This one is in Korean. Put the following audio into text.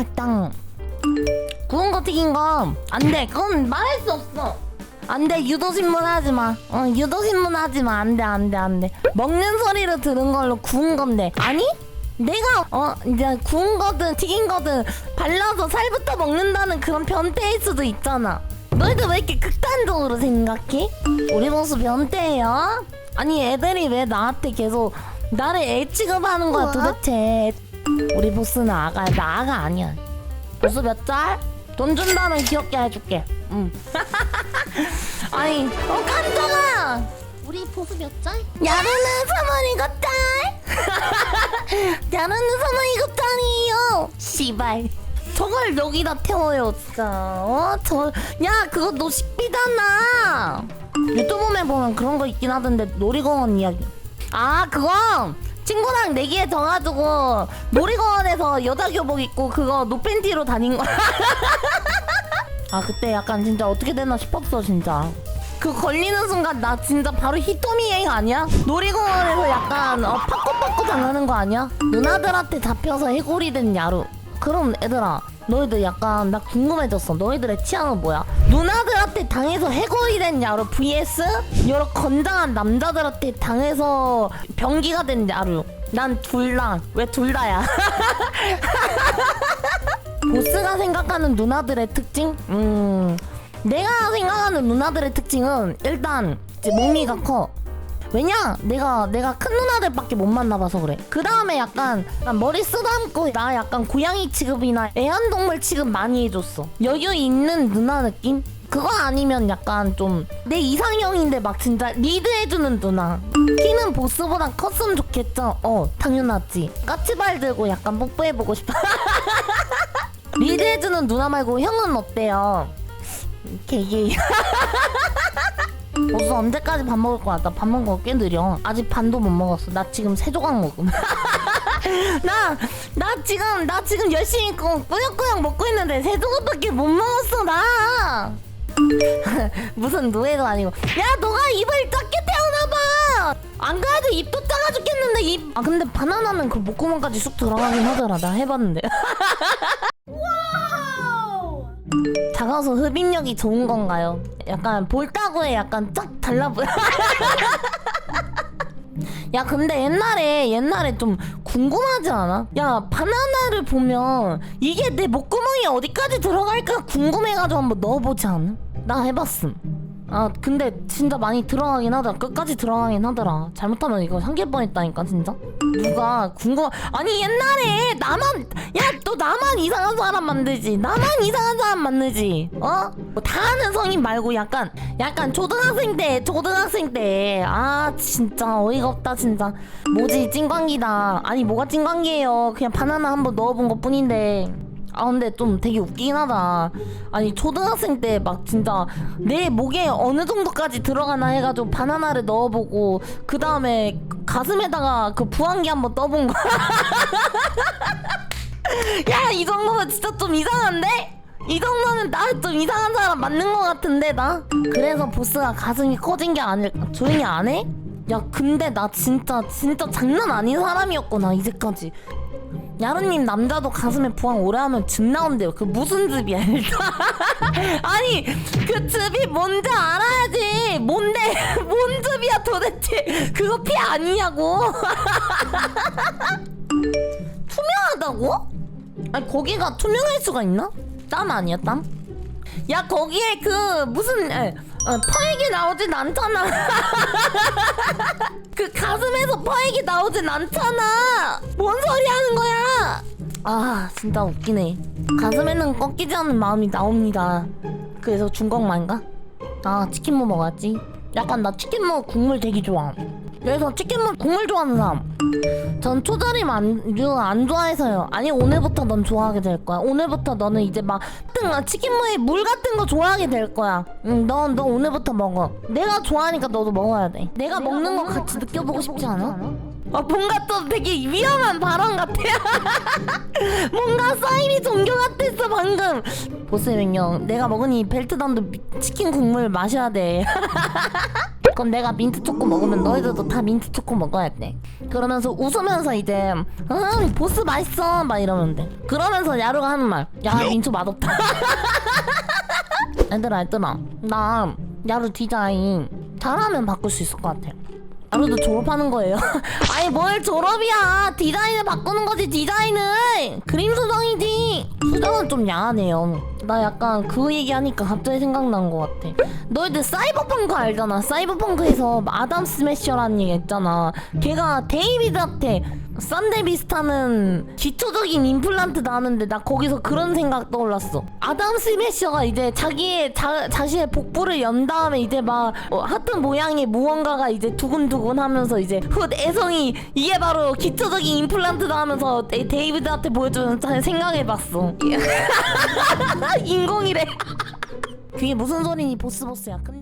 맛있다. 구운 거 튀긴 거 안 돼. 그건 말할 수 없어. 안 돼. 유도신문 하지 마. 어, 유도신문 하지 마. 안 돼, 안 돼, 안 돼. 먹는 소리로 들은 걸로 구운 건데. 아니? 내가 어 이제 구운 거든 튀긴 거든 발라서 살부터 먹는다는 그런 변태일 수도 있잖아. 너희들 왜 이렇게 극단적으로 생각해? 우리 모습 변태예요? 아니 애들이 왜 나한테 계속 나를 애 취급하는 거야. 도대체? 우리 보스는 아가야. 나 아가 아니야. 보스 몇 달? 돈 준다면 귀엽게 해줄게. 응. 아니, 어 깜짝아. 우리 보수 몇 짤? 야르는 사모니 곱달. 야르는 사모니 곱달이에요. 씨발. 저걸 여기다 태워요, 진짜. 어, 저, 야, 그거 너 식비잖아. 유튜브에 보면 그런 거 있긴 하던데 놀이공원 이야기. 아, 그거 친구랑 내기에 져가지고 놀이공원에서 여자 교복 입고 그거 노팬티로 다닌 거. 아, 그때 약간 진짜 어떻게 되나 싶었어, 진짜. 그 걸리는 순간 나 진짜 바로 히토미행 아니야? 놀이공원에서 약간 어, 팝콘팝콘 당하는 거 아니야? 누나들한테 잡혀서 해골이 된 야루 그럼 애들아 너희들 약간 나 궁금해졌어 너희들의 취향은 뭐야? 누나들한테 당해서 해골이 된 야루 vs 여러 건장한 남자들한테 당해서 병기가 된 야루 난 둘다왜 둘 다야? 보스가 생각하는 누나들의 특징? 음, 내가 생각하는 누나들의 특징은 일단 몸이가 커. 왜냐? 내가 내가 큰 누나들밖에 못 만나봐서 그래. 그 다음에 약간 난 머리 쓰다듬고 나 약간 고양이 취급이나 애완동물 취급 많이 해줬어. 여유 있는 누나 느낌? 그거 아니면 약간 좀 내 이상형인데 막 진짜 리드해주는 누나. 키는 보스보다 컸으면 좋겠죠? 어, 당연하지. 까치발 들고 약간 뽀뽀해보고 싶어. 리드해주는 누나 말고 형은 어때요? 개개. 벌써 언제까지 밥 먹을 거야? 나 밥 먹은 거꽤 느려. 아직 반도 못 먹었어. 나 지금 세 조각 먹음. 나, 나 지금, 나 지금 열심히 꾸- 꾸역꾸역 먹고 있는데 세 조각밖에 못 먹었어, 나! 무슨 노예도 아니고. 야, 너가 입을 작게 태우나봐! 안 그래도 입도 작아 죽겠는데, 입. 아, 근데 바나나는 그 목구멍까지 쑥 들어가긴 하더라. 나 해봤는데. 작아서 흡입력이 좋은 건가요? 약간 볼따구에 약간 쫙 달라 보여. 야 근데 옛날에 옛날에 좀 궁금하지 않아? 야 바나나를 보면 이게 내 목구멍이 어디까지 들어갈까 궁금해가지고 한번 넣어보지 않아? 나 해봤음. 아 근데 진짜 많이 들어가긴 하더라. 끝까지 들어가긴 하더라. 잘못하면 이거 삼킬 뻔했다니까 진짜. 누가 궁금? 아니 옛날에 나만 야 너 나만 이상한 사람 만들지. 나만 이상한 사람 만들지. 어? 뭐다 아는 성인 말고 약간 약간 초등학생 때 초등학생 때 아 진짜 어이가 없다 진짜. 뭐지 찐광기다. 아니 뭐가 찐광기예요. 그냥 바나나 한번 넣어본 것 뿐인데. 아 근데 좀 되게 웃기긴 하다. 아니 초등학생 때 막 진짜 내 목에 어느 정도까지 들어가나 해가지고 바나나를 넣어보고 그 다음에 가슴에다가 그 부항기 한번 떠본 거야. 야 이 정도면 진짜 좀 이상한데? 이 정도면 나 좀 이상한 사람 맞는 것 같은데 나? 그래서 보스가 가슴이 커진 게 아닐까? 조용히 안 해? 야 근데 나 진짜 진짜 장난 아닌 사람이었구나 이제까지 야루님 남자도 가슴에 부항 오래 하면 즙 나온대요. 그 무슨 즙이야 일단. 아니 그 즙이 뭔지 알아야지. 뭔데 뭔 즙이야 도대체? 그거 피 아니냐고. 투명하다고? 아니 거기가 투명할 수가 있나? 땀 아니야 땀? 야 거기에 그 무슨 에, 어, 퍼액이 나오진 않잖아. 그 가슴에서 퍼액이 나오진 않잖아. 뭔 소리 하는 거야? 아 진짜 웃기네. 가슴에는 꺾이지 않는 마음이 나옵니다. 그래서 중국만가? 아 치킨무 먹었지. 약간 나 치킨무 국물 되게 좋아. 그래서 치킨무 국물 좋아하는 사람. 전 초절임 안주 안 좋아해서요. 아니 오늘부터 넌 좋아하게 될 거야. 오늘부터 너는 이제 막 같은 치킨무에 물 같은 거 좋아하게 될 거야. 응, 넌 너 오늘부터 먹어. 내가 좋아하니까 너도 먹어야 돼. 내가, 먹는 거 같이 느껴보고 싶지 않아? 아 뭔가 또 되게 위험한 발언 같아. 뭔가 사이비 종교 같았어 방금. 보스 명령 내가 먹으니 벨트단도 미- 치킨 국물 마셔야 돼. 그럼 내가 민트 초코 먹으면 너희들도 다 민트 초코 먹어야 돼. 그러면서 웃으면서 이제 아 보스 맛있어 막 이러면 돼. 그러면서 야루가 하는 말. 야 민초 맛없다. 얘들아 얘들아 나 야루 디자인 잘하면 바꿀 수 있을 것 같아. 야루도 졸업하는 거예요. 아니 뭘 졸업이야? 디자인을 바꾸는 거지 디자인을. 그림 수정이지. 수정은 좀 야하네요. 나 약간 그 얘기하니까 갑자기 생각난 것 같아. 너희들 사이버펑크 알잖아. 사이버펑크에서 아담 스매셔라는 얘기 있잖아. 걔가 데이비드한테 썬데 비슷하는 기초적인 임플란트 나는데 나 거기서 그런 생각 떠올랐어. 아담 스매셔가 이제 자기의 자, 자신의 복부를 연 다음에 이제 막 어, 하트 모양의 무언가가 이제 두근두근 하면서 이제 훗 애성이 이게 바로 기초적인 임플란트다 하면서 데, 데이비드한테 보여주는 잘 생각해봤어. 인공이래. 그게 무슨 소리니 보스보스야. 근데